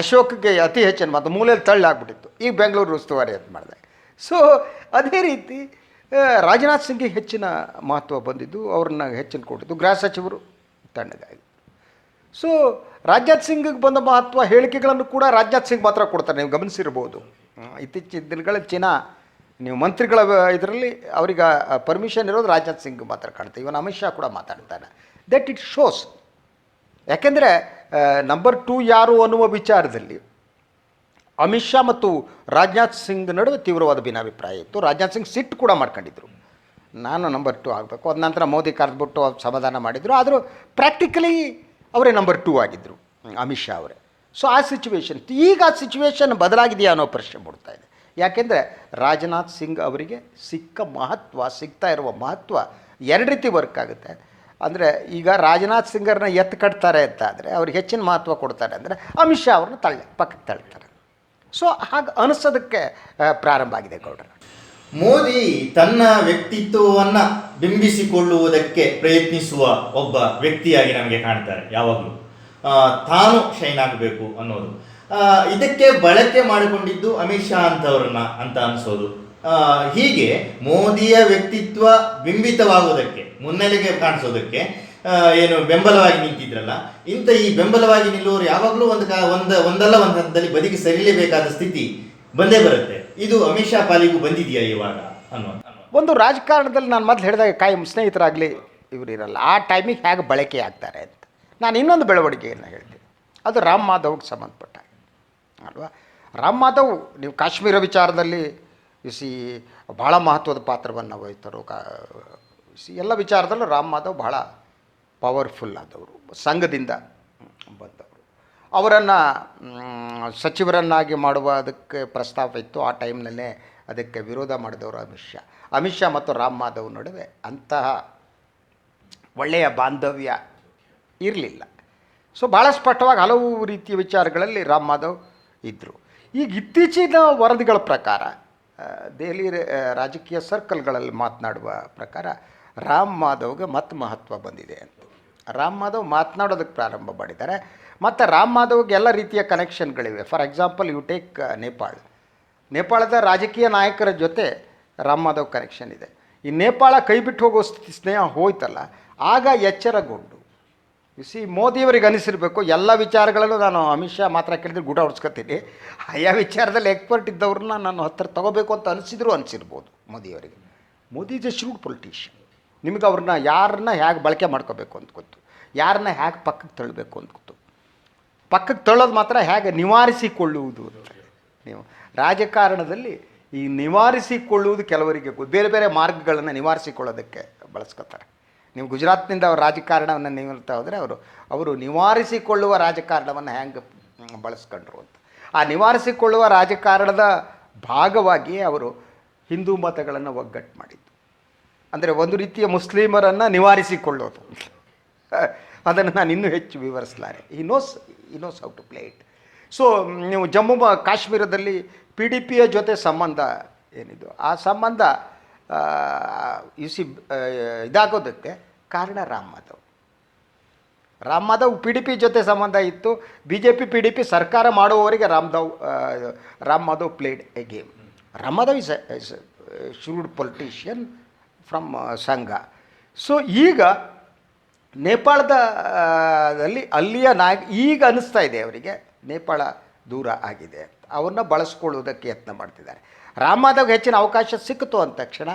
ಅಶೋಕಿಗೆ ಅತಿ ಹೆಚ್ಚಿನ ಮಾತು, ಮೂಲೆಯಲ್ಲಿ ತಳ್ಳಾಗ್ಬಿಟ್ಟಿತ್ತು ಈಗ ಬೆಂಗಳೂರು ಉಸ್ತುವಾರಿ ಅಂತ ಮಾಡಿದೆ. ಸೊ ಅದೇ ರೀತಿ ರಾಜನಾಥ್ ಸಿಂಗ್ಗೆ ಹೆಚ್ಚಿನ ಮಹತ್ವ ಬಂದಿದ್ದು, ಅವ್ರನ್ನ ಹೆಚ್ಚಿನ ಕೊಟ್ಟಿದ್ದು ಗೃಹ ಸಚಿವರು ತಣ್ಣಗಾಗಿ ಸೊ ರಾಜನಾಥ್ ಸಿಂಗ್ಗೆ ಬಂದ ಮಹತ್ವ ಹೇಳಿಕೆಗಳನ್ನು ಕೂಡ ರಾಜನಾಥ್ ಸಿಂಗ್ ಮಾತ್ರ ಕೊಡ್ತಾರೆ. ನೀವು ಗಮನಿಸಿರ್ಬೋದು ಇತ್ತೀಚಿನ ದಿನಗಳಲ್ಲಿ ಚೀನಾ, ನೀವು ಮಂತ್ರಿಗಳ ಇದರಲ್ಲಿ ಅವ್ರಿಗೆ ಪರ್ಮಿಷನ್ ಇರೋದು ರಾಜನಾಥ್ ಸಿಂಗ್ ಮಾತ್ರ ಕಾಣ್ತಾರೆ ಇವನ್ ಅಮಿತ್ ಶಾ ಕೂಡ ಮಾತಾಡ್ತಾನೆ. ದಟ್ ಇಟ್ ಶೋಸ್ ಯಾಕೆಂದರೆ ನಂಬರ್ ಟೂ ಯಾರು ಅನ್ನುವ ವಿಚಾರದಲ್ಲಿ ಅಮಿತ್ ಶಾ ಮತ್ತು ರಾಜನಾಥ್ ಸಿಂಗ್ ನಡುವೆ ತೀವ್ರವಾದ ಭಿನ್ನಾಭಿಪ್ರಾಯ ಇತ್ತು. ರಾಜನಾಥ್ ಸಿಂಗ್ ಸಿಟ್ಟು ಕೂಡ ಮಾಡ್ಕೊಂಡಿದ್ರು. ನಾನು ನಂಬರ್ ಟು ಆಗಬೇಕು. ಅದ ನಂತರ ಮೋದಿ ಕರೆದ್ಬಿಟ್ಟು ಸಮಾಧಾನ ಮಾಡಿದರು. ಆದರೂ ಪ್ರಾಕ್ಟಿಕಲಿ ಅವರೇ ನಂಬರ್ ಟೂ ಆಗಿದ್ದರು ಅಮಿತ್ ಶಾ ಅವರೇ. ಸೊ ಆ ಸಿಚುವೇಶನ್ ಈಗ ಆ ಸಿಚುವೇಶನ್ ಬದಲಾಗಿದೆಯಾ ಅನ್ನೋ ಪ್ರಶ್ನೆ ಮೂಡ್ತಾ ಇದೆ. ಯಾಕೆಂದರೆ, ರಾಜನಾಥ್ ಸಿಂಗ್ ಅವರಿಗೆ ಸಿಕ್ಕ ಮಹತ್ವ, ಸಿಗ್ತಾ ಇರುವ ಮಹತ್ವ ಎರಡು ರೀತಿ ವರ್ಕ್ ಆಗುತ್ತೆ. ಅಂದರೆ ಈಗ ರಾಜನಾಥ್ ಸಿಂಗರ್ನ ಎತ್ತು ಕಟ್ತಾರೆ ಅಂತ ಆದರೆ ಅವ್ರಿಗೆ ಹೆಚ್ಚಿನ ಮಹತ್ವ ಕೊಡ್ತಾರೆ ಅಂದರೆ ಅಮಿತ್ ಶಾ ಅವ್ರನ್ನ ತಳ್ಳಿ, ಪಕ್ಕಕ್ಕೆ ತಳ್ತಾರೆ. ಸೊ ಹಾಗೆ ಅನಿಸೋದಕ್ಕೆ ಪ್ರಾರಂಭ ಆಗಿದೆ ಗೌಡ್ರ. ಮೋದಿ ತನ್ನ ವ್ಯಕ್ತಿತ್ವವನ್ನು ಬಿಂಬಿಸಿಕೊಳ್ಳುವುದಕ್ಕೆ ಪ್ರಯತ್ನಿಸುವ ಒಬ್ಬ ವ್ಯಕ್ತಿಯಾಗಿ ನಮಗೆ ಕಾಣ್ತಾರೆ, ಯಾವಾಗಲೂ. ತಾನು ಶೈನ್ ಆಗಬೇಕು ಅನ್ನೋದು. ಇದಕ್ಕೆ ಬಳಕೆ ಮಾಡಿಕೊಂಡಿದ್ದು ಅಮಿತ್ ಶಾ ಅಂತವ್ರನ್ನ ಅಂತ ಅನ್ಸೋದು. ಹೀಗೆ ಮೋದಿಯ ವ್ಯಕ್ತಿತ್ವ ಬಿಂಬಿತವಾಗುವುದಕ್ಕೆ, ಮುನ್ನೆಲೆಗೆ ಕಾಣಿಸೋದಕ್ಕೆ ಏನು ಬೆಂಬಲವಾಗಿ ನಿಂತಿದ್ರಲ್ಲ, ಇಂಥ ಈ ಬೆಂಬಲವಾಗಿ ನಿಲ್ಲುವವರು ಯಾವಾಗಲೂ ಒಂದು ಒಂದು, ಒಂದಲ್ಲ ಒಂದು ಹಂತದಲ್ಲಿ ಬದುಕಿ ಸರಿಲೇಬೇಕಾದ ಸ್ಥಿತಿ ಬಂದೇ ಬರುತ್ತೆ. ಇದು ಅಮಿತ್ ಶಾ ಪಾಲಿಗೂ ಬಂದಿದೆಯಾ ಇವಾಗ ಅನ್ನೋ. ಒಂದು ರಾಜಕಾರಣದಲ್ಲಿ ನಾನು ಮೊದಲು ಹೇಳಿದಾಗ ಕಾಯಂ ಸ್ನೇಹಿತರಾಗಲಿ ಇವರು ಇರಲ್ಲ. ಆ ಟೈಮಿಗೆ ಹೇಗೆ ಬಳಕೆ ಆಗ್ತಾರೆ ಅಂತ. ನಾನು ಇನ್ನೊಂದು ಬೆಳವಣಿಗೆಯನ್ನು ಹೇಳ್ತೀನಿ ಅದು ರಾಮ್ ಮಾಧವ್ಗೆ ಸಂಬಂಧಪಟ್ಟ ಅಲ್ವಾ? ರಾಮ್ ಮಾಧವ್, ನೀವು ಕಾಶ್ಮೀರ ವಿಚಾರದಲ್ಲಿ ಸಿ ಭಾಳ ಮಹತ್ವದ ಪಾತ್ರವನ್ನು ವಹಿತರು ಕಾ ಎಲ್ಲ ವಿಚಾರದಲ್ಲೂ ರಾಮ್ ಮಾಧವ್ ಭಾಳ ಪವರ್ಫುಲ್ ಆದವರು, ಸಂಘದಿಂದ ಬಂದವರು. ಅವರನ್ನು ಸಚಿವರನ್ನಾಗಿ ಮಾಡುವ ಅದಕ್ಕೆ ಪ್ರಸ್ತಾಪ ಇತ್ತು. ಆ ಟೈಮ್ನಲ್ಲೇ ಅದಕ್ಕೆ ವಿರೋಧ ಮಾಡಿದವರು ಅಮಿತ್ ಶಾ. ಅಮಿತ್ ಶಾ ಮತ್ತು ರಾಮ್ ಮಾಧವ್ ನಡುವೆ ಅಂತಹ ಒಳ್ಳೆಯ ಬಾಂಧವ್ಯ ಇರಲಿಲ್ಲ. ಸೊ ಭಾಳ ಸ್ಪಷ್ಟವಾಗಿ ಹಲವು ರೀತಿಯ ವಿಚಾರಗಳಲ್ಲಿ ರಾಮ್ ಮಾಧವ್ ಇದ್ದರು ಈಗ ಇತ್ತೀಚಿನ ವರದಿಗಳ ಪ್ರಕಾರ ದೆಹಲಿ ರಾಜಕೀಯ ಸರ್ಕಲ್ಗಳಲ್ಲಿ ಮಾತನಾಡುವ ಪ್ರಕಾರ ರಾಮ್ ಮಾಧವ್ಗೆ ಮತ್ತೆ ಮಹತ್ವ ಬಂದಿದೆ ಅಂತ. ರಾಮ್ ಮಾಧವ್ ಮಾತನಾಡೋದಕ್ಕೆ ಪ್ರಾರಂಭ ಮಾಡಿದ್ದಾರೆ. ಮತ್ತು ರಾಮ್ ಮಾಧವ್ಗೆ ಎಲ್ಲ ರೀತಿಯ ಕನೆಕ್ಷನ್ಗಳಿವೆ. For example you take Nepal. ನೇಪಾಳದ ರಾಜಕೀಯ ನಾಯಕರ ಜೊತೆ ರಾಮ್ ಮಾಧವ್ ಕನೆಕ್ಷನ್ ಇದೆ. ಈ ನೇಪಾಳ ಕೈ ಬಿಟ್ಟು ಹೋಗೋ ಸ್ನೇಹ ಹೋಯ್ತಲ್ಲ, ಆಗ ಎಚ್ಚರಗೊಂಡು ಸಿ ಮೋದಿಯವರಿಗೆ ಅನಿಸಿರಬೇಕು, ಎಲ್ಲ ವಿಚಾರಗಳಲ್ಲೂ ನಾನು ಅಮಿತ್ ಶಾ ಮಾತ್ರ ಕೇಳಿದ್ರೆ ಗುಡ ಹೊಡ್ಸ್ಕೊತೀನಿ. ಆಯಾ ವಿಚಾರದಲ್ಲಿ ಎಕ್ಸ್ಪರ್ಟ್ ಇದ್ದವ್ರನ್ನ ನಾನು ಹತ್ತಿರ ತಗೋಬೇಕು ಅಂತ ಅನಿಸಿದ್ರು ಅನಿಸಿರ್ಬೋದು ಮೋದಿಯವರಿಗೆ Modi is a shrewd politician ನಿಮಗೆ ಅವ್ರನ್ನ ಯಾರನ್ನ ಹೇಗೆ ಬಳಕೆ ಮಾಡ್ಕೋಬೇಕು ಅಂತ ಗೊತ್ತು. ಯಾರನ್ನ ಹೇಗೆ ಪಕ್ಕಕ್ಕೆ ತಳ್ಳಬೇಕು ಅಂತ ಗೊತ್ತು. ಪಕ್ಕಕ್ಕೆ ತಳ್ಳೋದು ಮಾತ್ರ ಹೇಗೆ ನಿವಾರಿಸಿಕೊಳ್ಳುವುದು ನೀವು ರಾಜಕಾರಣದಲ್ಲಿ ಈ ನಿವಾರಿಸಿಕೊಳ್ಳುವುದು ಕೆಲವರಿಗೆ. ಬೇರೆ ಬೇರೆ ಮಾರ್ಗಗಳನ್ನು ನಿವಾರಿಸಿಕೊಳ್ಳೋದಕ್ಕೆ ಬಳಸ್ಕೊತಾರೆ. ನೀವು ಗುಜರಾತ್ನಿಂದ ಅವ್ರ ರಾಜಕಾರಣವನ್ನು ನಿವೃತ್ತ ಹೋದರೆ ಅವರು ಅವರು ನಿವಾರಿಸಿಕೊಳ್ಳುವ ರಾಜಕಾರಣವನ್ನು ಹೆಂಗೆ ಬಳಸ್ಕೊಂಡ್ರು ಅಂತ. ಆ ನಿವಾರಿಸಿಕೊಳ್ಳುವ ರಾಜಕಾರಣದ ಭಾಗವಾಗಿ ಅವರು ಹಿಂದೂ ಮತಗಳನ್ನು ಒಗ್ಗಟ್ಟು ಮಾಡಿದ್ದು. ಅಂದರೆ ಒಂದು ರೀತಿಯ ಮುಸ್ಲಿಮರನ್ನು ನಿವಾರಿಸಿಕೊಳ್ಳೋದು ಅದನ್ನು ನಾನು ಇನ್ನೂ ಹೆಚ್ಚು ವಿವರಿಸಲಾರೆ. He knows he knows how to play it so ನೀವು ಜಮ್ಮು ಕಾಶ್ಮೀರದಲ್ಲಿ ಪಿ ಡಿ ಪಿಯ ಜೊತೆ ಸಂಬಂಧ ಏನಿದು? ಆ ಸಂಬಂಧ ಯು ಸಿ ಇದಾಗೋದಕ್ಕೆ ಕಾರಣ Ram Madhav. Ram Madhav P D P ಜೊತೆ ಸಂಬಂಧ ಇತ್ತು. B J P P D P ಸರ್ಕಾರ ಮಾಡುವವರಿಗೆ ರಾಮ್ದಾವ್ Ram Madhav played a game Ram Madhav is shrewd politician from Sangh. So ಈಗ ನೇಪಾಳದ ಆ, ದಲ್ಲಿ ಅಲ್ಲಿಯ ನಾಯಕ ಈಗ ಅನಿಸ್ತಾ ಇದೆ ಅವರಿಗೆ. ನೇಪಾಳ ದೂರ ಆಗಿದೆ. ಅವನ್ನ ಬಳಸ್ಕೊಳ್ಳುವುದಕ್ಕೆ ಯತ್ನ ಮಾಡ್ತಿದ್ದಾರೆ. ರಾಮ್ ಮಾಧವ್ಗೆ ಹೆಚ್ಚಿನ ಅವಕಾಶ ಸಿಕ್ಕಿತು ಅಂದ ತಕ್ಷಣ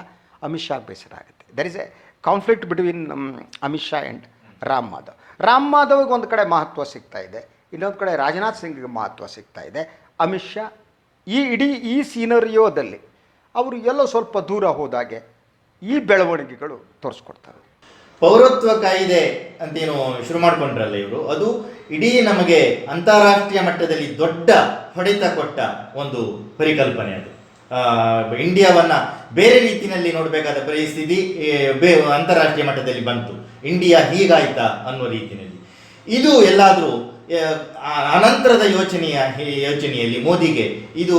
ಅಮಿತ್ ಶಾ ಬೇಸರ ಆಗುತ್ತೆ. There is a conflict between Amit Shah and Ram Madhav. Ram ಮಾಧವ್ಗೆ ಒಂದು ಕಡೆ ಮಹತ್ವ ಸಿಗ್ತಾ ಇದೆ, ಇನ್ನೊಂದು ಕಡೆ ರಾಜನಾಥ್ ಸಿಂಗ್ಗೆ ಮಹತ್ವ ಸಿಗ್ತಾ ಇದೆ. ಅಮಿತ್ ಶಾ ಈ ಇಡೀ ಈ ಸೀನರಿಯೋದಲ್ಲಿ ಅವರು ಎಲ್ಲೋ ಸ್ವಲ್ಪ ದೂರ ಹೋದಾಗೆ ಈ ಬೆಳವಣಿಗೆಗಳು ತೋರಿಸ್ಕೊಡ್ತಾರೆ. ಪೌರತ್ವ ಕಾಯಿದೆ ಅಂತೇನು ಶುರು ಮಾಡ್ಕೊಂಡ್ರಲ್ಲ ಇವರು. ಅದು ಇಡೀ ನಮಗೆ ಅಂತಾರಾಷ್ಟ್ರೀಯ ಮಟ್ಟದಲ್ಲಿ ದೊಡ್ಡ ಹೊಡೆತ ಕೊಟ್ಟ ಒಂದು ಪರಿಕಲ್ಪನೆ ಅದು. ಇಂಡಿಯಾವನ್ನ ಬೇರೆ ರೀತಿಯಲ್ಲಿ ನೋಡಬೇಕಾದ ಪರಿಸ್ಥಿತಿ ಅಂತಾರಾಷ್ಟ್ರೀಯ ಮಟ್ಟದಲ್ಲಿ ಬಂತು. ಇಂಡಿಯಾ ಹೀಗಾಯ್ತಾ ಅನ್ನೋ ರೀತಿಯಲ್ಲಿ. ಇದು ಎಲ್ಲಾದರೂ ಅನಂತರದ ಯೋಚನೆಯ ಯೋಚನೆಯಲ್ಲಿ ಮೋದಿಗೆ ಇದು,